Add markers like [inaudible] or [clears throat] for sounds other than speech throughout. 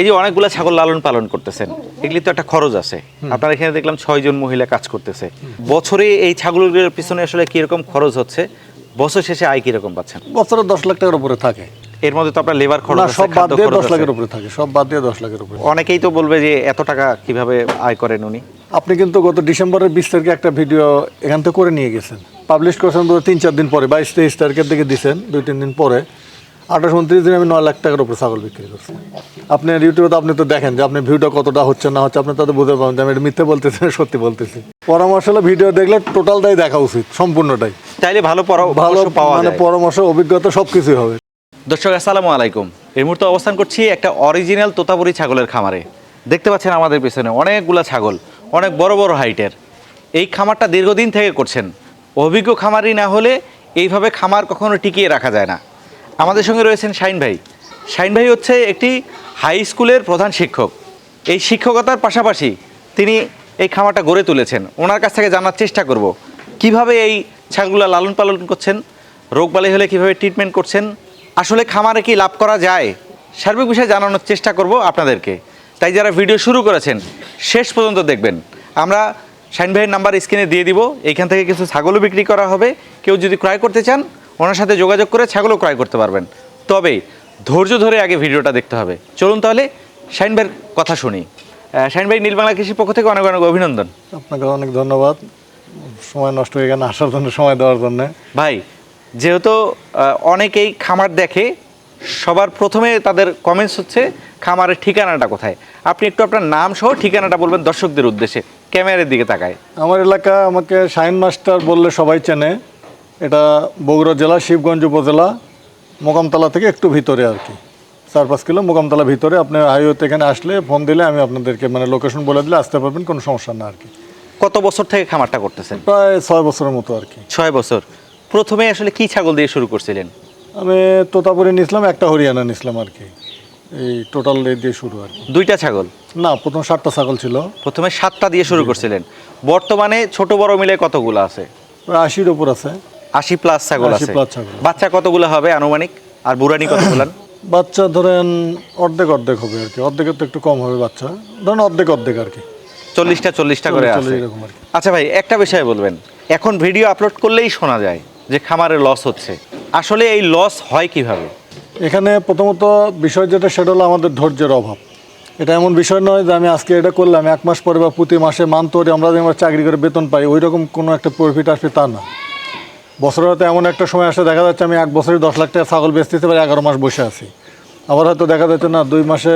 এই যে অনেকগুলা ছাগল লালন পালন করতেছেন এগুলি তো একটা খরচ আছে। আপনার এখানে দেখলাম ছয়জন মহিলা কাজ করতেছে। বছরে এই ছাগলগুলোর পিছনে আসলে কীরকম খরচ হচ্ছে? বছর শেষে আয় কীরকম পাচ্ছেন? বছরে দশ লাখ টাকার উপরে থাকে। এর মধ্যে তো আপনার লেবার খরচ সব বাদ দিয়ে দশ লাখের উপরে থাকে সব বাদ দিয়ে দশ লাখের উপরে। অনেকেই তো বলবে যে এত টাকা কীভাবে আয় করেন উনি? আপনি কিন্তু গত ডিসেম্বরের বিশ তারিখে একটা ভিডিও এখান থেকে করে নিয়ে গেছেন। পাবলিশ করেছেন তিন চার দিন পরে বাইশ তেইশ তারিখের দিকে দিছেন দুই তিন দিন পরে। আঠাশ উনত্রিশ দিনে আমি নয় লাখ টাকার উপর ছাগল বিক্রি করছি। আপনি ইউটিউবে তো আপনি তো দেখেন যে আপনি ভিডিও কতটা হচ্ছে না হচ্ছে আপনি তাতে বুঝতে পারেন যে আমি এটা মিথ্যে বলতেছি না সত্যি বলতেছি। পরামর্শ হলে ভিডিও দেখলে টোটালটাই দেখা উচিত সম্পূর্ণটাই। চাইলে ভালো ভালো পাওয়া মানে পরামর্শ অভিজ্ঞতা সব কিছুই হবে। দর্শক আসসালামু আলাইকুম। এই মুহূর্তে অবস্থান করছি একটা অরিজিনাল তোতাপুরি ছাগলের খামারে। দেখতে পাচ্ছেন আমাদের পেছনে অনেকগুলা ছাগল অনেক বড় বড় হাইটের। এই খামারটা দীর্ঘদিন থেকে করছেন। অভিজ্ঞ খামারই না হলে এইভাবে খামার কখনো টিকিয়ে রাখা যায় না। আমাদের সঙ্গে রয়েছেন শাইন ভাই। শাইন ভাই হচ্ছে একটি হাই স্কুলের প্রধান শিক্ষক। এই শিক্ষকতার পাশাপাশি তিনি এই খামারটা গড়ে তুলেছেন। ওনার কাছ থেকে জানার চেষ্টা করব, কীভাবে এই ছাগলগুলো লালন পালন করছেন রোগবালাই হলে কীভাবে ট্রিটমেন্ট করছেন, আসলে খামারে কি লাভ করা যায়, সার্বিক বিষয়ে জানানোর চেষ্টা করব আপনাদেরকে। তাই যারা ভিডিও শুরু করেছেন, শেষ পর্যন্ত দেখবেন। আমরা শাইন ভাইয়ের নাম্বার স্ক্রিনে দিয়ে দিব এইখান থেকে কিছু ছাগলও বিক্রি করা হবে। কেউ যদি ক্রয় করতে চান ওনার সাথে যোগাযোগ করে ছাগলও ক্রয় করতে পারবেন। তবে ধৈর্য ধরে আগে ভিডিওটা দেখতে হবে। চলুন তাহলে শাইন ভাইয়ের কথা শুনি। শাইন ভাই নীলবাংলা কৃষির পক্ষ থেকে অনেক অনেক অভিনন্দন। আপনাকে অনেক ধন্যবাদ। সময় নষ্ট হয়ে গেলে আসার জন্য সময় দেওয়ার জন্য। ভাই যেহেতু অনেকেই খামার দেখে সবার প্রথমে তাদের কমেন্টস হচ্ছে খামারের ঠিকানাটা কোথায়? আপনি একটু আপনার নাম সহ ঠিকানাটা বলবেন দর্শকদের উদ্দেশ্যে। ক্যামেরার দিকে তাকায়। আমার এলাকা আমাকে শাইন মাস্টার বললে সবাই চেনে। এটা বগুড়া জেলা শিবগঞ্জ উপজেলা মোকামতলা থেকে একটু ভিতরে আর কি। চার পাঁচ কিলো মোকামতলা ভিতরে আপনি হাইওয়েতে এখানে আসলে ফোন দিলে আমি আপনাদেরকে মানে লোকেশন বলে দিলে আসতে পারবেন কোনো সমস্যা না আর কি। কত বছর থেকে খামারটা করতেছেন? প্রায় ছয় বছরের মতো আর কি। ছয় বছর। প্রথমে আসলে কি ছাগল দিয়ে শুরু করছিলেন? আমি তোতাপুরি নিয়েছিলাম একটা হরিয়ানা নিয়েছিলাম আর কি। এই টোটাল দিয়ে শুরু আর দুইটা ছাগল? না প্রথম সাতটা ছাগল ছিল। প্রথমে সাতটা দিয়ে শুরু করছিলেন। বর্তমানে ছোট বড় মিলে কতগুলো আছে? প্রায় আশির ওপর আছে। আশি প্লাস ছাগল আছে। বাচ্চা কতগুলো হবে আনুমানিক? আর বুড়ানি কতগুলো? বাচ্চা ধরেন অর্ধেক অর্ধেক হবে আর কি। অর্ধেকের তো একটু কম হবে বাচ্চা। ধরেন অর্ধেক অর্ধেক আর কি। চল্লিশটা চল্লিশটা করে আছে। আচ্ছা ভাই একটা বিষয় বলবেন। এখন ভিডিও আপলোড করলেই শোনা যায় যে খামারে লস হচ্ছে। আসলে এই লস হয় কীভাবে? এখানে প্রথমত বিষয় যেটা সেটা হলো আমাদের ধৈর্যের অভাব। এটা এমন বিষয় নয় যে আমি আজকে এটা করলাম এক মাস পরে বা প্রতি মাসে মান তৈরি আমরা যে আমরা চাকরি করে বেতন পাই ওই রকম কোনো একটা প্রফিট আসবে তা না। বছরের হয়তো এমন একটা সময় আসে, দেখা যাচ্ছে আমি এক বছরে দশ লাখ টাকা ছাগল বেচতে পারি, এগারো মাস বসে আছি। আবার হয়তো দেখা যাচ্ছে, না, দুই মাসে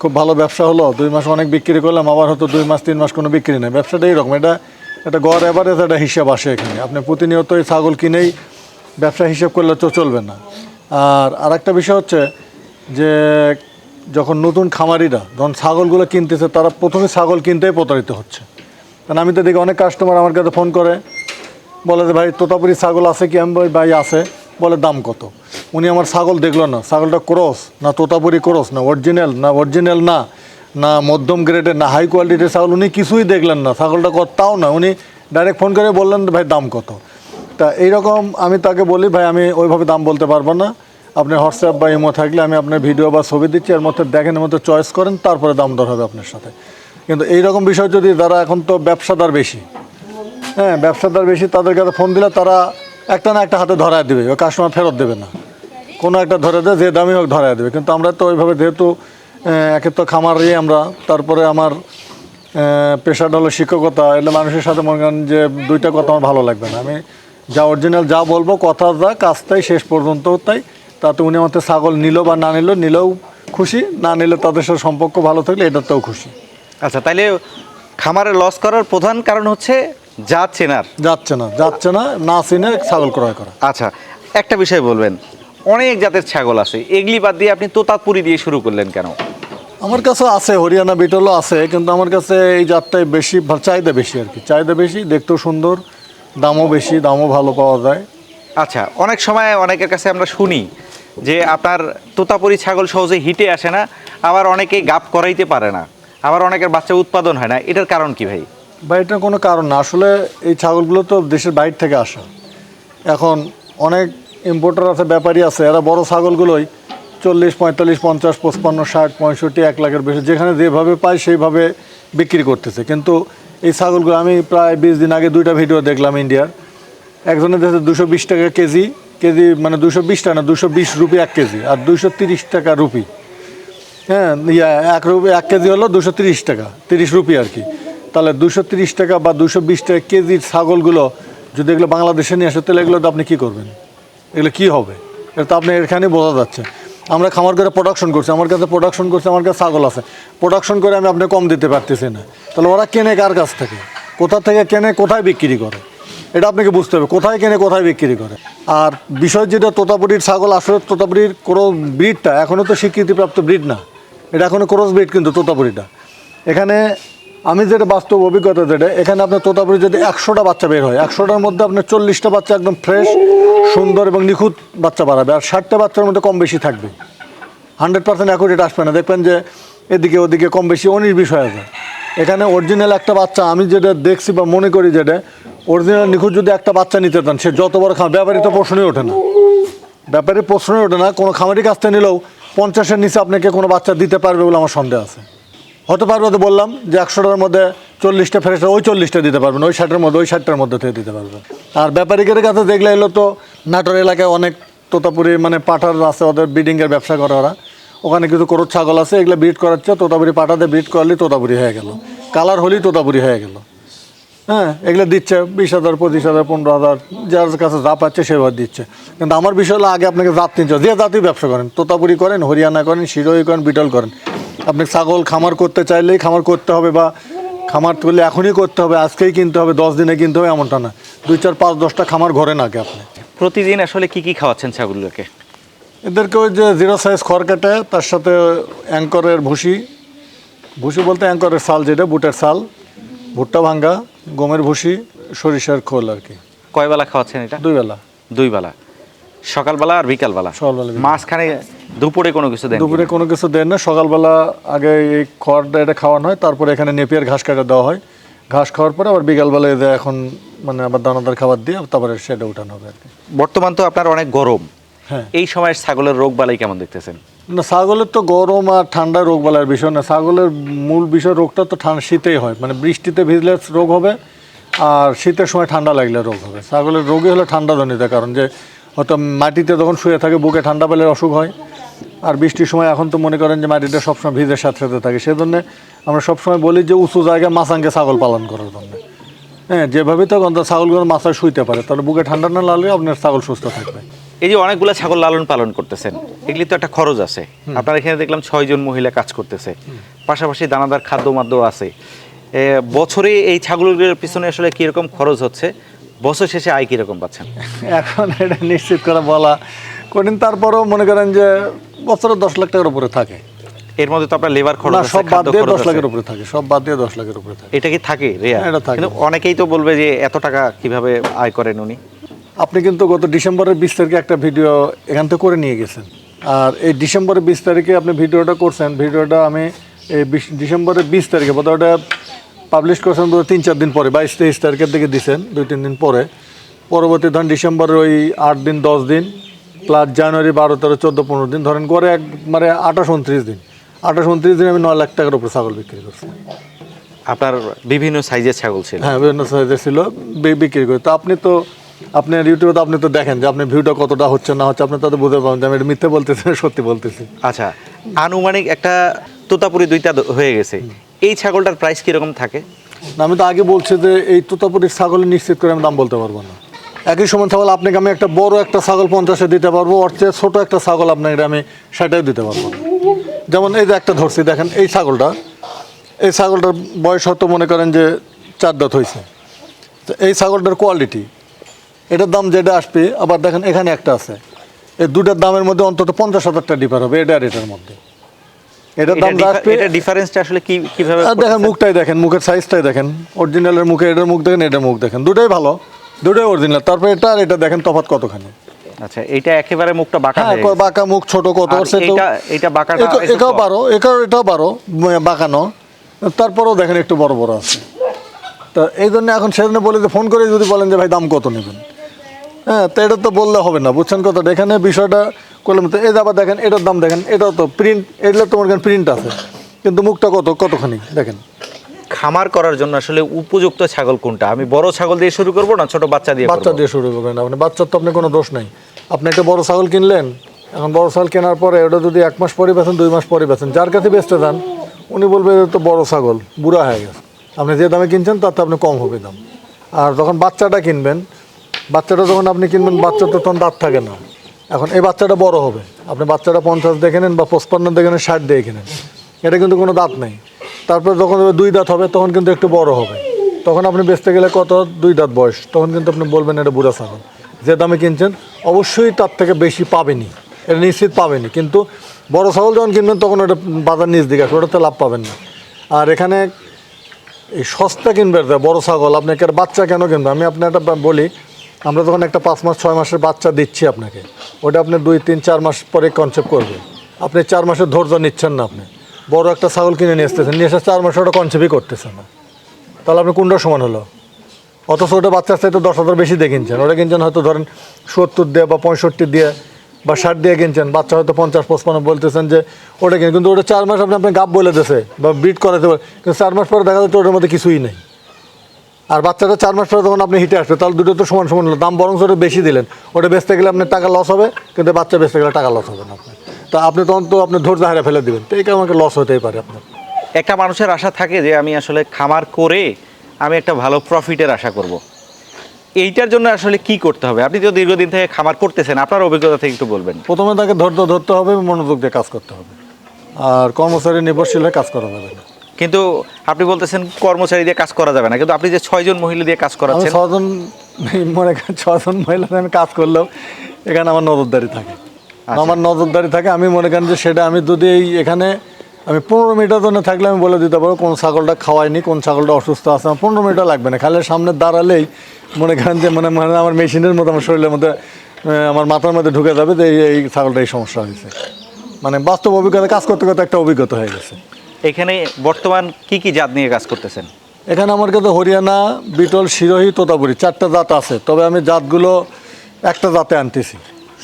খুব ভালো ব্যবসা হলো, দুই মাস অনেক বিক্রি করলাম, আবার হয়তো দুই মাস, তিন মাস কোনো বিক্রি নেই। ব্যবসাটা এইরকম, এটা একটা গড় এভারেজ একটা হিসাব আসে এখানে। আপনি প্রতিনিয়ত এই ছাগল কিনেই ব্যবসা হিসেব করলে তো চলবে না। আর আরেকটা বিষয় হচ্ছে যে, যখন নতুন খামারিরা, যখন ছাগলগুলো কিনতেছে, তারা প্রথমে ছাগল কিনতেই প্রতারিত হচ্ছে। কারণ আমি তো দেখি অনেক কাস্টমার আমার কাছে ফোন করে বলে যে, ভাই, তোতাপুরি ছাগল আছে কি? আমি ভাই, আছে। বলে, দাম কত? উনি আমার ছাগল দেখল না। ছাগলটা ক্রস, না তোতাপুরি ক্রস, না অরিজিনাল না অরিজিনাল না না মধ্যম গ্রেডের না হাই কোয়ালিটির ছাগল উনি কিছুই দেখলেন না। ছাগলটা তাও না। উনি ডাইরেক্ট ফোন করে বললেন, ভাই, দাম কত? তা এইরকম আমি তাকে বলি, ভাই, আমি ওইভাবে দাম বলতে পারব না। আপনি হোয়াটসঅ্যাপ বা ইমো থাকলে আমি আপনার ভিডিও বা ছবি দিচ্ছি, এর মধ্যে দেখেন, এর মধ্যে চয়েস করেন, তারপরে দাম দর হবে আপনার সাথে। কিন্তু এইরকম বিষয় যদি যারা এখন তো ব্যবসাদার বেশি হ্যাঁ ব্যবসাদার বেশি তাদের কাছে ফোন দিলে তারা একটা না একটা হাতে ধরায় দেবে ওই কাস্টমার ফেরত দেবে না। কোনো একটা ধরে দেয়, যে দামি হোক ধরায় দেবে। কিন্তু আমরা তো ওইভাবে যেহেতু একে তো খামারই আমরা, তারপরে আমার পেশাটা হলো শিক্ষকতা, এলে মানুষের সাথে মনে করেন যে দুইটা কথা আমার ভালো লাগবে না। আমি যা অরিজিনাল যা বলব, কথা যা, কাজ তাই, শেষ পর্যন্ত তাই। তাতে উনি আমাদের ছাগল নিল বা না নিল, নিলেও খুশি, না নিলে তাদের সাথে সম্পর্ক ভালো থাকলে এটাতেও খুশি। আচ্ছা তাইলে খামারে লস করার প্রধান কারণ হচ্ছে যা চেনার যাচ্ছে না যাচ্ছে না না চিনে ছাগল ক্রয় করা। আচ্ছা একটা বিষয় বলবেন অনেক জাতের ছাগল আছে এগলি বাদ দিয়ে আপনি তোতাপুরি দিয়ে শুরু করলেন কেন? আমার কাছে আছে হরিয়ানা বিটলও আছে কিন্তু আমার কাছে এই জাতটাই বেশি ভা- চাহিদা বেশি আর কি। চাহিদা বেশি দেখতেও সুন্দর দামও বেশি দামও ভালো পাওয়া যায়। আচ্ছা অনেক সময় অনেকের কাছে আমরা শুনি যে আপনার তোতাপুরি ছাগল সহজে হিটে আসে না আবার অনেকেই গাপ করাইতে পারে না আবার অনেকের বাচ্চা উৎপাদন হয় না এটার কারণ কি ভাই? বা এটার কোনো কারণ না। আসলে এই ছাগলগুলো তো দেশের বাইরে থেকে আসা। এখন অনেক ইম্পোর্টার আছে, ব্যাপারী আছে, এরা বড় ছাগলগুলোই চল্লিশ, পঁয়তাল্লিশ, পঞ্চাশ, পঁচপান্ন, ষাট, পঁয়ষট্টি, এক লাখের বেশি, যেখানে যেভাবে পায় সেইভাবে বিক্রি করতেছে। কিন্তু এই ছাগলগুলো, আমি প্রায় বিশ দিন আগে দুইটা ভিডিও দেখলাম ইন্ডিয়ার। একজনের দেশে দুশো বিশ টাকা কেজি কেজি মানে দুশো বিশ টাকা না, দুশো বিশ রুপি এক কেজি আর দুশো তিরিশ টাকা রুপি। হ্যাঁ ইয়া, এক রুপি, এক কেজি হলো দুশো তিরিশ টাকা, তিরিশ রুপি আর কি। তাহলে দুশো টাকা বা দুশো বিশ টাকা কেজির ছাগলগুলো যদি এগুলো বাংলাদেশে নিয়ে আসে, তাহলে এগুলো তো আপনি কী করবেন? এগুলো কী হবে? এটা তো আপনি এখানে বোঝা যাচ্ছে। আমরা খামার করে প্রোডাকশন করছি, আমার কাছে প্রোডাকশন করছে, আমার কাছে ছাগল আছে। প্রোডাকশন করে আমি আপনি কম দিতে পারতেছি না। তাহলে ওরা কেনে কার কাছ থেকে? কোথা থেকে কেনে, কোথায় বিক্রি করে? এটা আপনাকে বুঝতে হবে, কোথায় কেনে, কোথায় বিক্রি করে। আর বিষয় যেটা, তোতাপুরির ছাগল আসলে তোতাপুরির কোনো ব্রিডটা এখনও তো স্বীকৃতিপ্রাপ্ত ব্রিড না। এটা এখনও ক্রস ব্রিড কিন্তু তোতাপুরিটা। এখানে আমি যেটা বাস্তব অভিজ্ঞতা যেটা, এখানে আপনার তোতাপুরি যদি একশোটা বাচ্চা বের হয়, একশোটার মধ্যে আপনার চল্লিশটা বাচ্চা একদম ফ্রেশ সুন্দর এবং নিখুঁত বাচ্চা বাড়াবে আর ষাটটা বাচ্চার মধ্যে কম বেশি থাকবে। হান্ড্রেড পার্সেন্ট অ্যাকুরেট আসবে না। দেখবেন যে এদিকে ওদিকে কম বেশি অনির্বিষ বিষয় আছে এখানে অরিজিনাল একটা বাচ্চা, আমি যেটা দেখছি বা মনে করি যেটা অরিজিনাল নিখুঁত যদি একটা বাচ্চা নিতে চান, সে যত বড় খামার, ব্যাপারী তো প্রশ্নই ওঠে না। ব্যাপারে প্রশ্নই ওঠে না, কোনো খামারি কাছ থেকে নিলেও পঞ্চাশের নিচে আপনাকে কোনো বাচ্চা দিতে পারবে বলে আমার সন্দেহ আছে। হতে পারবে তো বললাম যে একশোটার মধ্যে চল্লিশটা ফ্রেশ ওই চল্লিশটা দিতে পারবেন, ওই ষাটের মধ্যে, ওই ষাটটার মধ্যে থেকে দিতে পারবেন। আর ব্যাপারিকের কাছে দেখলে এলো তো নাটোর এলাকায় অনেক তোতাপুরি মানে পাঠার আছে, ওদের ব্রিডিংয়ের ব্যবসা করে ওরা। ওখানে কিছু করো ছাগল আছে, এগুলো ব্রিড করাচ্ছে, তোতাপুরি পাঠাতে ব্রিড করলে তোতাপুরি হয়ে গেল। কালার হলেই তোতাপুরি হয়ে গেল। হ্যাঁ এগুলো দিচ্ছে, বিশ হাজার, পঁচিশ হাজার, পনেরো হাজার, যার কাছে যা পাচ্ছে সেভাবে দিচ্ছে। কিন্তু আমার বিষয় হলো আগে আপনাকে জাত নিচ্ছে যে জাতি ব্যবসা করেন, তোতাপুরি করেন, হরিয়ানা করেন শিরোই করেন, বিটল করেন আপনি ছাগল খামার করতে চাইলেই খামার করতে হবে বা খামার করলে এখনই করতে হবে আজকেই কিনতে হবে দশ দিনে কিনতে হবে এমনটা না। দুই চার পাঁচ দশটা খামার ঘরে নাকি আপনি। প্রতিদিন আসলে কি কি খাওয়াচ্ছেন ছাগলগুলোকে? এদেরকে ওই যে জিরো সাইজ খড় কাটে তার সাথে অ্যাঙ্করের ভুসি। ভুসি বলতে অ্যাঙ্করের সাল যেটা বুটের সাল ভুট্টা ভাঙ্গা গমের ভুসি সরিষার খোল আর কি। কয় বেলা খাওয়াচ্ছেন এটা? দুই বেলা দুই বেলা সকালবেলা আর বিকালবেলা? সকালবেলা, মাঝখানে দুপুরে কোনো কিছু দেন দুপুরে কোনো কিছু দেন না। সকালবেলা আগে এই খড়টা এটা খাওয়ানো হয় তারপরে এখানে নেপিয়ার ঘাস কাটা দেওয়া হয়। ঘাস খাওয়ার পরে আবার বিকালবেলা এদের এখন মানে আবার দানাদার খাবার দিয়ে তারপরে সেটা উঠানো হবে আর কি। বর্তমান তো আপনার অনেক গরম। হ্যাঁ। এই সময় ছাগলের রোগ বালাই কেমন দেখতেছেন? না ছাগলের তো গরম আর ঠান্ডা রোগ বলার বিষয় না। ছাগলের মূল বিষয় রোগটা তো ঠান্ডা শীতেই হয়। মানে বৃষ্টিতে ভিজলে রোগ হবে আর শীতের সময় ঠান্ডা লাগলে রোগ হবে। ছাগলের রোগই হলো ঠান্ডা জনিত কারণ যে হয়তো মাটিতে যখন শুয়ে থাকে বুকে ঠান্ডা পেলে অসুখ হয়। আর বৃষ্টির সময় এখন তো মনে করেন যে মাটিটা সবসময় ভিজের সাথে সাথে থাকে। সেজন্য আমরা সবসময় বলি যে উঁচু জায়গায় মাছাঙ্গে ছাগল পালন করার জন্য। হ্যাঁ যেভাবে তো অন্তত ছাগলগুলো মাথায় শুইতে পারে তাহলে বুকে ঠান্ডা না লাগলে আপনার ছাগল সুস্থ থাকবে। এই যে অনেকগুলো ছাগল লালন পালন করতেছেন এগুলি তো একটা খরচ আছে। আপনার এখানে দেখলাম ছয়জন মহিলা কাজ করতেছে। পাশাপাশি দানাদার খাদ্য মাদ্য আছে। বছরে এই ছাগলগুলোর পিছনে আসলে কীরকম খরচ হচ্ছে? বছর শেষে আয় কীরকম পাচ্ছেন? এখন এটা নিশ্চিত করে বলা কঠিন। তারপরেও মনে করেন যে বছরে দশ লাখ টাকার উপরে থাকে। এর মধ্যে তো আপনার লেবার খরচ সব বাদ দিয়ে খরচ দশ আছে। লাখের উপরে থাকে সব বাদ দিয়ে দশ লাখের উপরে থাকে। এটা কি থাকে রেয়া? হ্যাঁ, এটা থাকে। কিন্তু অনেকেই তো বলবে যে এত টাকা কীভাবে আয় করেন উনি? আপনি কিন্তু গত ডিসেম্বরের বিশ তারিখে একটা ভিডিও এখান থেকে করে নিয়ে গেছেন। আর এই ডিসেম্বরের বিশ তারিখে আপনি ভিডিওটা করছেন ভিডিওটা আমি এই ডিসেম্বরের বিশ তারিখে বোধহয় ওটা পাবলিশ করছেন বোধহয় তিন চার দিন পরে বাইশ তেইশ তারিখের দিকে দিছেন দুই তিন দিন পরে। পরবর্তী ধরেন ডিসেম্বরের ওই আট দিন দশ দিন প্লাস জানুয়ারি বারো তেরো চোদ্দ পনেরো দিন ধরেন করে এক মানে আঠাশ উনত্রিশ দিন। আঠাশ উনত্রিশ দিন আমি নয় লাখ টাকার উপরে ছাগল বিক্রি করছি। আপনার বিভিন্ন সাইজের ছাগল ছিল। হ্যাঁ বিভিন্ন সাইজের ছিল বিক্রি করে। তো আপনি তো আপনার ইউটিউবে তো আপনি তো দেখেন যে আপনি ভিউটা কতটা হচ্ছে না হচ্ছে আপনি তাতে বুঝতে পারেন যে আমি এটা মিথ্যে বলতেছি সত্যি বলতেছি। আচ্ছা আনুমানিক একটা তোতাপুরি দুইটা হয়ে গেছে। এই ছাগলটার প্রাইস কীরকম থাকে? না, আমি তো আগে বলছি যে এই তোতাপুরির ছাগল নিশ্চিত করে আমি দাম বলতে পারব না। একই সময় ছাগল আপনাকে আমি একটা বড় একটা ছাগল পঞ্চাশে দিতে পারব চেয়ে ছোটো একটা ছাগল আপনাকে আমি সেটাই দিতে পারব। না। যেমন এই যে একটা ধরছি দেখেন এই ছাগলটা এই ছাগলটার বয়স হয়তো মনে করেন যে চার দাঁত হয়েছে। তো এই ছাগলটার কোয়ালিটি এটার দাম যেটা আসবে আবার দেখেন এখানে একটা আছে। এই দুটার দামের মধ্যে অন্তত পঞ্চাশ হাজার টাকা ডিফার হবে এটা আর এটার মধ্যে। এটার দাম আসবে এটা ডিফারেন্সটা আসলে কি কীভাবে দেখেন মুখটাই দেখেন মুখের সাইজটাই দেখেন। অরিজিনালের মুখে এটার মুখ দেখেন এটার মুখ দেখেন। দুটোই ভালো। দুটোই অরিজিনাল তারপর এটা আর এটা দেখেন তফাৎ কতখানি। আচ্ছা এটা একেবারে মুখটা বাঁকা হ্যাঁ হয়ে গেছে। বাঁকা মুখ ছোট কত চেয়ে তো- এইটা বাঁকাটা এটাও। বারো। এটাও এটাও বারো। বাঁকানো। তারপরেও দেখেন একটু বড় বড় আছে। তা এই জন্য এখন সেজন্য বলে যে ফোন করে যদি বলেন যে ভাই দাম কত নেবেন? হ্যাঁ তো এটা তো বললে হবে না। বুঝছেন কথাটা? এখানে বিষয়টা করলাম তো এই আবার দেখেন এটার দাম দেখেন এটাও তো প্রিন্ট এগুলো তোমার কাছে প্রিন্ট আছে। কিন্তু মুখটা কত কতখানি দেখেন। খামার করার জন্য আসলে উপযুক্ত ছাগল কোনটা? আমি বড় ছাগল দিয়ে শুরু করব না ছোট বাচ্চা দিয়ে বাচ্চা দিয়ে শুরু করবেন। আপনি বাচ্চার তো আপনি কোনো দোষ নাই। আপনি একটা বড় ছাগল কিনলেন এখন বড় ছাগল কেনার পরে ওটা যদি এক মাস পরে বেছেন দুই মাস পরে বেছেন যার কাছে বেচতে যান উনি বলবে এটা তো বড় ছাগল বুড়া হয়ে গেছে। আপনি যে দামে কিনছেন তাতে আপনি কম হবে দাম। আর যখন বাচ্চাটা কিনবেন বাচ্চাটা যখন আপনি কিনবেন বাচ্চা তো তখন দাঁত থাকে না। এখন এই বাচ্চাটা বড় হবে। আপনি বাচ্চাটা পঞ্চাশ দেখে নেন বা পঁচপান্ন দেখে নেন, ষাট দিয়ে কিনেন এটা কিন্তু কোনো দাঁত নেই। তারপরে যখন দুই দাঁত হবে, তখন কিন্তু একটু বড় হবে। তখন আপনি বেচতে গেলে কত? দুই দাঁত বয়স। তখন কিন্তু আপনি বলবেন, এটা বুড়া ছাগল। যে দামে কিনছেন, অবশ্যই তার থেকে বেশি পাবেনি এটা নিশ্চিত পাবেনি কিন্তু বড় ছাগল যখন কিনবেন, তখন ওটা বাজার নিচ দিকে আসবে। ওটাতে লাভ পাবেন না। আর এখানে এই সস্তা কিনবে বড় ছাগল আপনাকে আর বাচ্চা কেন কিনবে? আমি আপনার একটা বলি আমরা যখন একটা পাঁচ মাস, ছয় মাসের বাচ্চা দিচ্ছি আপনাকে। ওটা আপনি দুই, তিন, চার মাস পরে কনসেপ্ট করবে আপনি চার মাসের ধৈর্য নিচ্ছেন না আপনি। বড় একটা ছাগল কিনে নিয়ে আসতেছেন, নিয়ে এসে চার মাসে ওটা কনসেপ্টই করতেছেন না। তাহলে আপনি কোনটা সমান হলো? অথচ ওটা বাচ্চার চাইতে দশ হাজার বেশি দিয়ে কিনছেন। ওটা কিনছেন হয়তো ধরেন সত্তর দিয়ে বা পঁয়ষট্টি দিয়ে বা ষাট দিয়ে কিনছেন। বাচ্চা হয়তো পঞ্চাশ, পঁচপান্ন বলতেছেন যে ওটা কিনে। কিন্তু ওটা চার মাস আপনি আপনি গাপ বলে দিয়েছে বা বিট করাতে পারে কিন্তু চার মাস পরে দেখা যাচ্ছে ওটার মধ্যে কিছুই নেই। আর বাচ্চাটা চার মাস পরে যখন আপনি হিটে আসবে তাহলে দুটো তো সমান সমান হলো। দাম বরং ওটা বেশি দিলেন। ওটা বেচতে গেলে আপনার টাকা লস হবে কিন্তু বাচ্চা বেচতে গেলে টাকা লস হবে না আপনার। তা আপনি তখন তো আপনি ধৈর্য হারে ফেলে দেবেন। তো এই কারণে লস হতেই পারে আপনার। একটা মানুষের আশা থাকে যে আমি আসলে খামার করে আমি একটা ভালো প্রফিটের আশা করব। এইটার জন্য আসলে কি করতে হবে? আপনি তো দীর্ঘদিন থেকে খামার করতেছেন আপনার অভিজ্ঞতা থেকে একটু বলবেন। প্রথমে তাকে ধৈর্য ধরতে হবে মনোযোগ দিয়ে কাজ করতে হবে। আর কর্মচারী নির্ভরশীল হয়ে কাজ করা যাবে না। কিন্তু আপনি বলতেছেন কর্মচারী দিয়ে কাজ করা যাবে না কিন্তু আপনি যে ছয়জন মহিলা দিয়ে কাজ করাচ্ছেন ছজন [laughs] মনে করেন ছজন মহিলা আমি কাজ করলেও এখানে আমার নজরদারি থাকে। আমার নজরদারি থাকে আমি মনে করেন যে সেটা আমি যদি এই এখানে আমি পনেরো মিনিটের জন্য থাকলে আমি বলে দিতে পারব কোন ছাগলটা খাওয়াইনি কোন ছাগলটা অসুস্থ আছে আমার পনেরো মিনিটও লাগবে না। খালি সামনে দাঁড়ালেই মনে করেন যে মানে মানে আমার মেশিনের মতো আমার শরীরের মধ্যে আমার মাথার মধ্যে ঢুকে যাবে যে এই- এই ছাগলটা এই সমস্যা হয়েছে। মানে বাস্তব অভিজ্ঞতা কাজ করতে করতে একটা অভিজ্ঞতা হয়ে গেছে। এখানে বর্তমান কি কি জাত নিয়ে কাজ করতেছেন? এখানে আমার কাছে হরিয়ানা, বিটল, শিরোহী, তোতাপুরি চারটা জাত আছে। তবে আমি জাতগুলো একটা জাতে আনতেছি।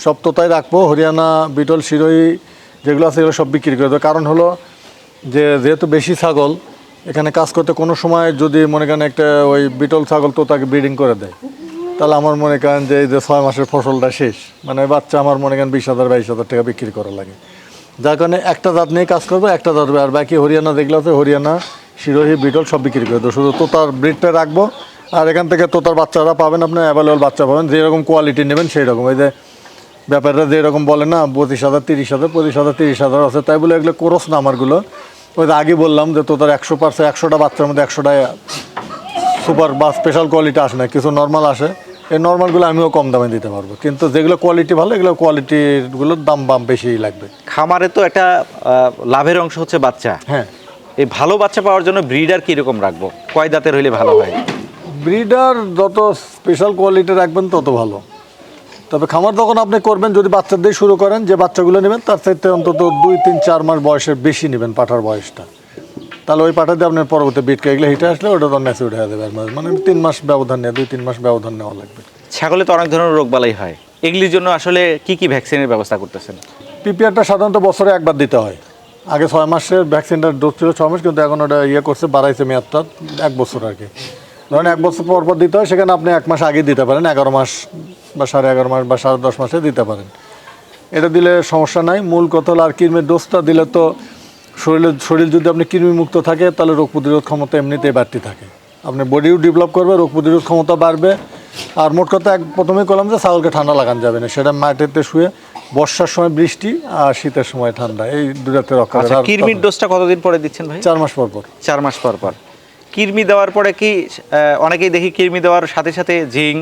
সব তোতাই রাখব, হরিয়ানা, বিটল, শিরোহী যেগুলো আছে এগুলো সব বিক্রি করে দেবো। কারণ হলো যে যেহেতু বেশি ছাগল, এখানে কাজ করতে কোনো সময় যদি মনে করেন একটা ওই বিটল ছাগল তোতাকে ব্রিডিং করে দেয়, তাহলে আমার মনে করেন যে এই যে ছয় মাসের ফসলটা শেষ। মানে বাচ্চা আমার মনে করেন বিশ হাজার, বাইশ হাজার টাকা বিক্রি করা লাগে। যার কারণে একটা জাত নিয়ে কাজ করব, একটা জাত আর বাকি হরিয়ানা দেখলে আছে, হরিয়ানা, শিরোহি, বিটল সব বিক্রি করে দেবো। শুধু তোতার ব্রিডটা রাখব। আর এখান থেকে তোতার বাচ্চারা পাবেন আপনি অ্যাভেলেবল বাচ্চা পাবেন। যেরকম কোয়ালিটি নেবেন সেই রকম এই যে ব্যাপারটা যেরকম বলে না, পঁচিশ হাজার, তিরিশ হাজার, পঁচিশ হাজার, তিরিশ হাজার আছে, তাই বলে এগুলো কোরস না আমারগুলো। ওই আগে বললাম যে তোতার একশো পার্সেন্ট, একশোটা বাচ্চার মধ্যে একশোটা সুপার বা স্পেশাল কোয়ালিটি আসে না, কিছু নর্মাল আসে। এই নর্মালগুলো আমিও কম দামে দিতে পারব। কিন্তু যেগুলো কোয়ালিটি ভালো এগুলো কোয়ালিটিগুলোর দাম বাম বেশি লাগবে। খামারে তো একটা লাভের অংশ হচ্ছে বাচ্চা। হ্যাঁ। এই ভালো বাচ্চা পাওয়ার জন্য ব্রিডার কীরকম রাখব? কয় দাঁতের হইলে ভালো হয়? ব্রিডার যত স্পেশাল কোয়ালিটি রাখবেন তত ভালো। তবে খামার যখন আপনি করবেন যদি বাচ্চা দিয়ে শুরু করেন যে বাচ্চাগুলো নেবেন তার চাইতে অন্তত দুই তিন চার মাস বয়সের বেশি নেবেন পাঠার বয়সটা। তাহলে ওই পাঠা দিয়ে আপনার পরবর্তী বিটকে এগুলো হিটে আসলে ওটা তো ম্যাচিউড হয়ে যাবে মানে তিন মাস ব্যবধান নেওয়া দুই তিন মাস ব্যবধান নেওয়া লাগবে। ছাগলে তো অনেক ধরনের রোগ বালাই হয়। এগুলির জন্য আসলে কি কি ভ্যাকসিনের ব্যবস্থা করতেছেন? পিপিআরটা সাধারণত বছরে একবার দিতে হয়। আগে ছয় মাসের ভ্যাকসিনটার ডোজ ছিল ছয় মাস কিন্তু এখন ওটা ইয়ে করছে বাড়াইছে মেয়াদটা এক বছর আর কি। ধরেন এক বছর পর পর দিতে হয় সেখানে আপনি এক মাস আগে দিতে পারেন এগারো মাস বা সাড়ে এগারো মাস বা সাড়ে দশ মাসে দিতে পারেন। এটা দিলে সমস্যা নাই। মূল কথা হলো আর কৃমির ডোজটা দিলে তো শরীরে শরীর যদি আপনি কৃমিমুক্ত থাকে তাহলে রোগ প্রতিরোধ ক্ষমতা এমনিতেই বাড়তি থাকে। আপনি বডিও ডেভেলপ করবে রোগ প্রতিরোধ ক্ষমতা বাড়বে। আর মোট কথা এক প্রথমেই করলাম যে ছাগলকে ঠান্ডা লাগান যাবে না। সেটা মাটিতে শুয়ে বর্ষার সময় বৃষ্টি আর শীতের সময় ঠান্ডা। এই দুটাতে রক্ষা আচ্ছা আর ডোজটা কতদিন পরে দিচ্ছেন ভাই? চার মাস পর পর। চার মাস পর পর। কিরমি দেওয়ার পরে কি অনেকেই দেখি কিরমি দেওয়ার সাথে সাথে জিঙ্ক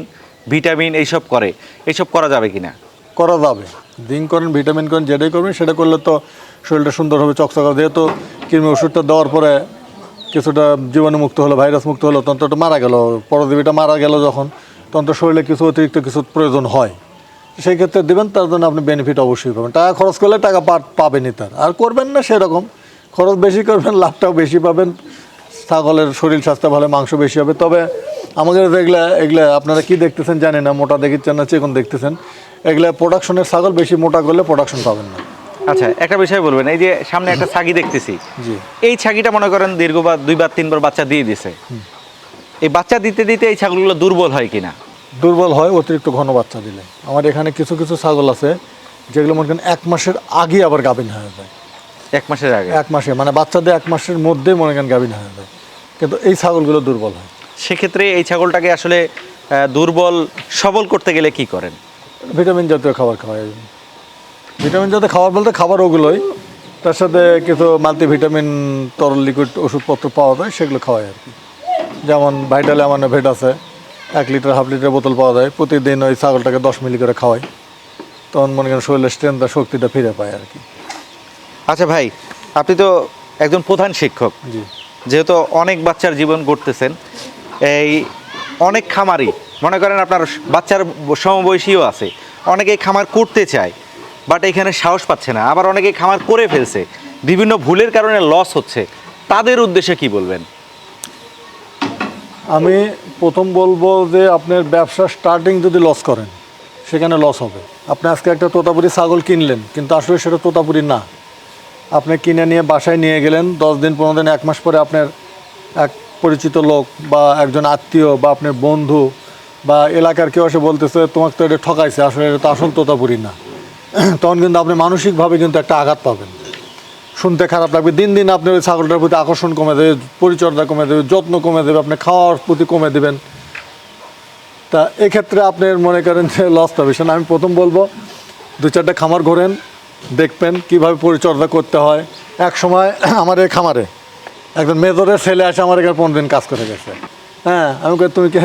ভিটামিন এইসব করে। এইসব করা যাবে কিনা? করা যাবে। জিঙ্ক করেন ভিটামিন করেন যেটাই করবেন সেটা করলে তো শরীরটা সুন্দর হবে চকচক, যেহেতু কৃমি ওষুধটা দেওয়ার পরে কিছুটা জীবাণুমুক্ত হলো ভাইরাস মুক্ত হলো তখন তো ওটা মারা গেল, পরজীবীটা মারা গেল যখন তখন তো শরীরে কিছু অতিরিক্ত কিছু প্রয়োজন হয়। সেই ক্ষেত্রে দেবেন, তার জন্য আপনি বেনিফিট অবশ্যই পাবেন। টাকা খরচ করলে টাকা পা- পাবেনই তার। আর করবেন না সেরকম। খরচ বেশি করবেন, লাভটাও বেশি পাবেন। ছাগলের শরীর স্বাস্থ্য ভালো, মাংস বেশি হবে। তবে আমাদের এগুলা এগুলা আপনারা কি দেখতেছেন জানি না, মোটা দেখেছেন না, চিকন দেখতেছেন। এগুলো প্রোডাকশনের ছাগল বেশি মোটা করলে প্রোডাকশন পাবেন না। আচ্ছা একটা বিষয় বলবেন এই যে সামনে একটা ছাগি দেখতেছি। এই ছাগিটা মনে করেন দীর্ঘ বা দুইবার তিনবার বাচ্চা দিয়ে দিছে। এই বাচ্চা দিতে দিতে এই ছাগলগুলো দুর্বল হয় কিনা? দুর্বল হয় অতিরিক্ত ঘন বাচ্চা দিলে। আমার এখানে কিছু কিছু ছাগল আছে যেগুলো মনে করেন এক মাসের আগেই আবার গাভিন হয়ে যায়। এক মাসের আগে? এক মাসে মানে বাচ্চাদের এক মাসের মধ্যে মনে করেন গাভিন হয়ে যায়। কিন্তু এই ছাগলগুলো দুর্বল হয়। সেক্ষেত্রে এই ছাগলটাকে আসলে দুর্বল সবল করতে গেলে কি করেন? ভিটামিন জাতীয় খাবার খাওয়াই। ভিটামিন যাতে খাবার বলতে খাবার ওগুলোই। তার সাথে কিছু মাল্টিভিটামিন তরল লিকুইড ওষুধপত্র পাওয়া যায় সেগুলো খাওয়াই আর কি। যেমন ভাইটাল অ্যামানো ভেট আছে এক লিটার হাফ লিটার বোতল পাওয়া যায় প্রতিদিন ওই ছাগলটাকে দশ মিলি করে খাওয়াই। তখন মনে করেন শরীরের স্ট্রেংথ শক্তিটা ফিরে পায় আর কি। আচ্ছা ভাই আপনি তো একজন প্রধান শিক্ষক। জি। যেহেতু অনেক বাচ্চার জীবন গড়তেছেন এই অনেক খামারই মনে করেন আপনার বাচ্চার সমবয়সীও আছে অনেকেই খামার করতে চায়। বাট এখানে সাহস পাচ্ছে না। আবার অনেকেই খামার করে ফেলছে। বিভিন্ন ভুলের কারণে লস হচ্ছে। তাদের উদ্দেশ্যে কি বলবেন? আমি প্রথম বলব যে আপনার ব্যবসা স্টার্টিং যদি লস করেন, সেখানে লস হবে। আপনি আজকে একটা তোতাপুরি ছাগল কিনলেন, কিন্তু আসলে সেটা তোতাপুরি না। আপনি কিনে নিয়ে বাসায় নিয়ে গেলেন, দশ দিন, পনেরো দিন, এক মাস পরে আপনার এক পরিচিত লোক বা একজন আত্মীয় বা আপনার বন্ধু বা এলাকার কেউ এসে বলতেছে, তোমাকে তো এটা ঠকাইছে, আসলে এটা তো আসল তোতাপুরি না। [clears throat] তখন কিন্তু আপনি মানসিকভাবে কিন্তু একটা আঘাত পাবেন। শুনতে খারাপ লাগবে। দিন দিন আপনার ওই ছাগলটার প্রতি আকর্ষণ কমে দেবে, পরিচর্যা কমে দেবে, যত্ন কমে দেবে, আপনি খাওয়ার প্রতি কমে দেবেন। তা এক্ষেত্রে আপনার মনে করেন যে বেশি না আমি প্রথম বলব, দু চারটা খামার ঘোরেন, দেখবেন কীভাবে পরিচর্যা করতে হয়। এক সময় [clears throat] আমার এই খামারে একজন মেজরের ছেলে আসে আমার এখানে পনেরো দিন কাজ করে গেছে। হ্যাঁ আমি কই, তুমি কি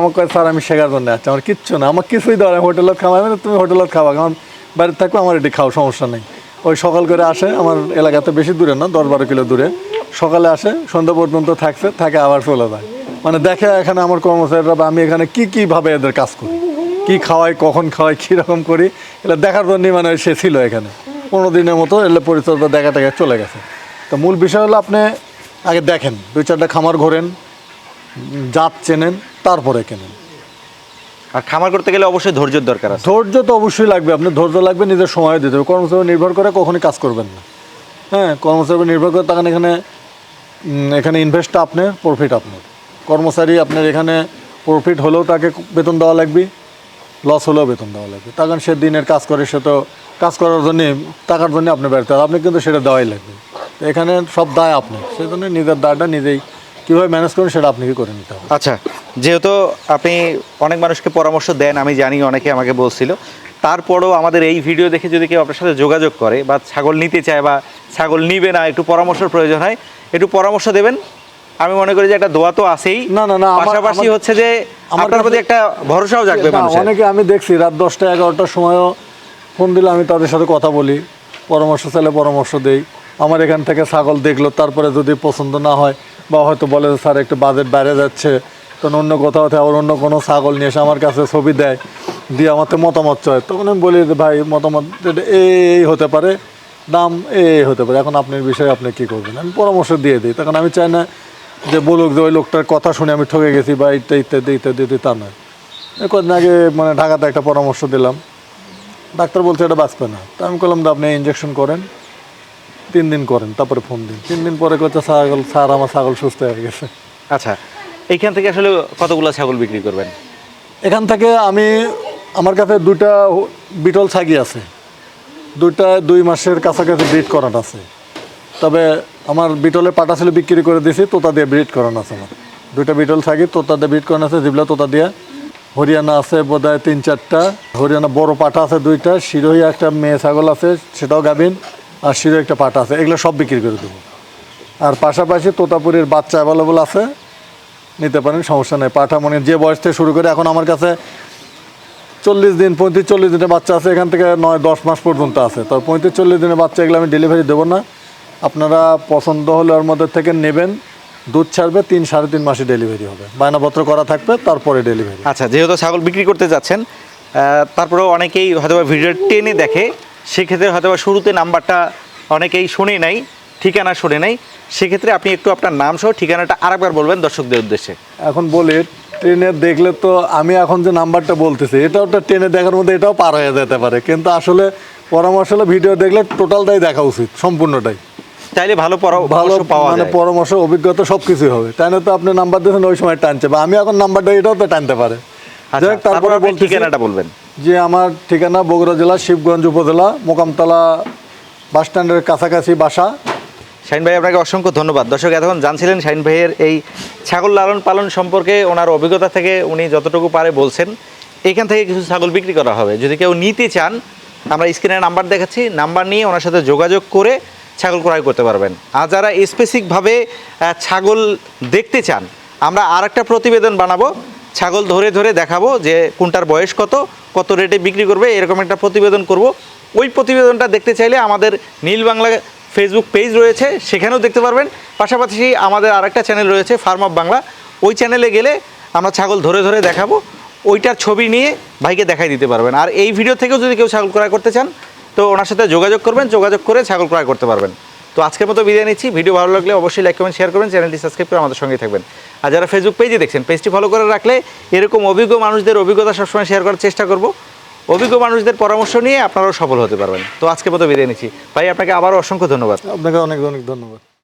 আমাকে স্যার, আমি শেখার জন্য আছি আমার কিচ্ছু না। আমার কিছুই দেওয়া হোটেলত খাওয়া তুমি হোটেলত খাওয়া কারণ বাড়িতে থাকবে আমার এটি খাওয়া সমস্যা নেই। ওই সকাল করে আসে, আমার এলাকাতে বেশি দূরে না, দশ বারো কিলো দূরে। সকালে আসে, সন্ধ্যা পর্যন্ত থাকছে, থাকে আবার চলে যায়। মানে দেখে এখানে আমার কর্মচারীরা বা আমি এখানে কি কীভাবে এদের কাজ করি? কি খাওয়াই, কখন খাওয়াই কীরকম করি? এটা দেখার জন্যই মানে সে ছিল এখানে। পনেরো দিনের মতো এলে পরিচর্যা দেখা টাকা চলে গেছে। তো মূল বিষয় হলো আপনি আগে দেখেন, দুই চারটা খামার ঘোরেন, জাত চেনেন, তারপরে কেনেন। আর খামার করতে গেলে অবশ্যই ধৈর্যের দরকার আছে। ধৈর্য তো অবশ্যই লাগবে আপনি ধৈর্য লাগবে, নিজের সময় দিতে হবে। কর্মচারী নির্ভর করে কখনই কাজ করবেন না। হ্যাঁ কর্মচারী নির্ভর করে তখন এখানে এখানে ইনভেস্টটা আপনার প্রফিট আপনার কর্মচারী আপনার এখানে প্রফিট হলেও তাকে বেতন দেওয়া লাগবে লস হলেও বেতন দেওয়া লাগবে। তখন সে দিনের কাজ করে, সে তো কাজ করার জন্য, টাকার জন্য আপনি ব্যর্থ। আপনি কিন্তু সেটা দেওয়াই লাগবে। এখানে সব দায় আপনার সেই জন্য নিজের দায়টা নিজেই কীভাবে ম্যানেজ করুন সেটা আপনাকে করে নিতে হবে। আচ্ছা যেহেতু আপনি অনেক মানুষকে পরামর্শ দেন আমি জানি অনেকে আমাকে বলছিল। তারপরেও আমাদের এই ভিডিও দেখে যদি কেউ আপনার সাথে যোগাযোগ করে বা ছাগল নিতে চায় বা ছাগল নিবে না একটু পরামর্শের প্রয়োজন হয় একটু পরামর্শ দেবেন। আমি মনে করি যে একটা দোয়া তো আছেই। না, না, না, পাশাপাশি হচ্ছে যে আমার আপনার প্রতি একটা ভরসাও জাগবে অনেকে আমি দেখছি রাত দশটা এগারোটার সময়ও ফোন দিলে আমি তাদের সাথে কথা বলি পরামর্শ চাইলে পরামর্শ দেই। আমার এখান থেকে ছাগল দেখল তারপরে যদি পছন্দ না হয় বা হয়তো বলে স্যার, একটু বাজেট বাইরে যাচ্ছে তখন অন্য কোথাও থেকে আবার অন্য কোনো ছাগল নিয়ে এসে আমার কাছে ছবি দেয়, দিয়ে আমার তো মতামত চায়। তখন আমি বলি ভাই, মতামত এই হতে পারে, দাম এই হতে পারে। এখন আপনার বিষয়ে আপনি কী করবেন? আমি পরামর্শ দিয়ে দিই। তখন আমি চাই না যে, বলুক যে, ওই লোকটার কথা শুনে আমি ঠকে গেছি বা ইত্যাদি ইত্যাদি ইত্যাদি ইত্যাদি তা নয়। কদিন আগে মানে ঢাকাতে একটা পরামর্শ দিলাম। ডাক্তার বলছে, এটা বাঁচবে না। তা আমি বললাম আপনি ইঞ্জেকশন করেন তিন দিন করেন তারপরে ফোন দিন। তিন দিন পরে করছে ছাগল স্যার আমার ছাগল সুস্থ হয়ে গেছে। আচ্ছা এইখান থেকে আসলে কতগুলো ছাগল বিক্রি করবেন? এখান থেকে আমি আমার কাছে দুটা বিটল ছাগি আছে। দুইটা দুই মাসের কাছাকাছি ব্রিড করানো আছে। তবে আমার বিটলের পাটা ছিল বিক্রি করে দিয়েছি তোতা দিয়ে ব্রিড করানো আছে আমার। দুইটা বিটল ছাগি তোতা দিয়ে ব্রিড করানো আছে জিবলা তোতা দিয়ে। হরিয়ানা আছে বোধহয় তিন চারটা। হরিয়ানা বড় পাটা আছে দুইটা শিরোহী একটা মেয়ে ছাগল আছে সেটাও গাভিন। আর শিরোহী একটা পাটা আছে, এগুলো সব বিক্রি করে দেবো। আর পাশাপাশি তোতাপুরির বাচ্চা অ্যাভেলেবল আছে, নিতে পারেন, সমস্যা নেই। পাঠা মানে যে বয়স থেকে শুরু করে, এখন আমার কাছে চল্লিশ দিন, পঁয়ত্রিশ, চল্লিশ দিনের বাচ্চা আছে, এখান থেকে নয়, দশ মাস পর্যন্ত আছে। তো পঁয়ত্রিশ, চল্লিশ দিনের বাচ্চা এগুলো আমি ডেলিভারি দেবো না। আপনারা পছন্দ হলে ওর মধ্যে থেকে নেবেন। দুধ ছাড়বে, তিন, সাড়ে তিন মাসে ডেলিভারি হবে। বায়নাপত্র করা থাকবে, তারপরে ডেলিভারি আচ্ছা যেহেতু ছাগল বিক্রি করতে যাচ্ছেন তারপরেও অনেকেই হয়তো ভিডিও টেনে দেখে সেক্ষেত্রে হয়তো বা শুরুতে নাম্বারটা অনেকেই শুনে নাই ঠিকানা শুনে নাই। সেক্ষেত্রে আপনি একটু আপনার নাম সহ ঠিকানাটা আরেকবার বলবেন দর্শকদের উদ্দেশ্যে। এখন বলি ট্রেনে দেখলে তো আমি এখন যে নাম্বারটা বলতেছি এটাও তো ট্রেনে দেখার মধ্যে এটাও পার হয়ে যেতে পারে। কিন্তু আসলে পরামর্শ হলে ভিডিও দেখলে টোটালটাই দেখা উচিত সম্পূর্ণটাই। চাইলে ভালো ভালো পাওয়া মানে পরামর্শ অভিজ্ঞতা সব কিছুই হবে। তাই না তো আপনি নাম্বার দিয়েছেন ওই সময় টানছে। বা আমি এখন নাম্বারটা এটাও তো টানতে পারে। আচ্ছা, তারপর ঠিকানাটা বলবেন। যে আমার ঠিকানা বগুড়া জেলা, শিবগঞ্জ উপজেলা, মোকামতলা বাস স্ট্যান্ডের কাছাকাছি বাসা। শাইন ভাই, আপনাকে অসংখ্য ধন্যবাদ। দর্শক, এতক্ষণ জানছিলেন শাইন ভাইয়ের এই ছাগল লালন পালন সম্পর্কে, ওনার অভিজ্ঞতা থেকে উনি যতটুকু পারে বলছেন। এখান থেকে কিছু ছাগল বিক্রি করা হবে। যদি কেউ নিতে চান, আমরা স্ক্রিনে নাম্বার দেখাচ্ছি। নাম্বার নিয়ে ওনার সাথে যোগাযোগ করে ছাগল ক্রয় করতে পারবেন। আর যারা স্পেসিফিকভাবে ছাগল দেখতে চান, আমরা আর একটা প্রতিবেদন বানাবো। ছাগল ধরে ধরে দেখাবো যে কোনটার বয়স কত কত রেটে বিক্রি করবে, এরকম একটা প্রতিবেদন করব। ওই প্রতিবেদনটা দেখতে চাইলে আমাদের নীল বাংলা ফেসবুক পেজ রয়েছে, সেখানেও দেখতে পারবেন। পাশাপাশি আমাদের আরেকটা চ্যানেল রয়েছে ফার্ম অফ বাংলা ওই চ্যানেলে গেলে আমরা ছাগল ধরে ধরে দেখাবো। ওইটার ছবি নিয়ে ভাইকে দেখাই দিতে পারবেন। আর এই ভিডিও থেকেও যদি কেউ ছাগল ক্রয় করতে চান, তো ওনার সাথে যোগাযোগ করবেন, যোগাযোগ করে ছাগল ক্রয় করতে পারবেন। তো আজকের মতো বিদায় নিচ্ছি। ভিডিও ভালো লাগলে অবশ্যই লাইক কমেন্ট শেয়ার করবেন। চ্যানেলটি সাবস্ক্রাইব করে আমাদের সঙ্গে থাকবেন। আর যারা ফেসবুক পেজে দেখছেন পেজটি ফলো করে রাখলে এরকম অভিজ্ঞ মানুষদের অভিজ্ঞতা সবসময় শেয়ার করার চেষ্টা করব। অভিজ্ঞ মানুষদের পরামর্শ নিয়ে আপনারাও সফল হতে পারবেন। তো আজকে মতো বিদায় নিচ্ছি। ভাই, আপনাকে আবারও অসংখ্য ধন্যবাদ। আপনাকে অনেক অনেক ধন্যবাদ।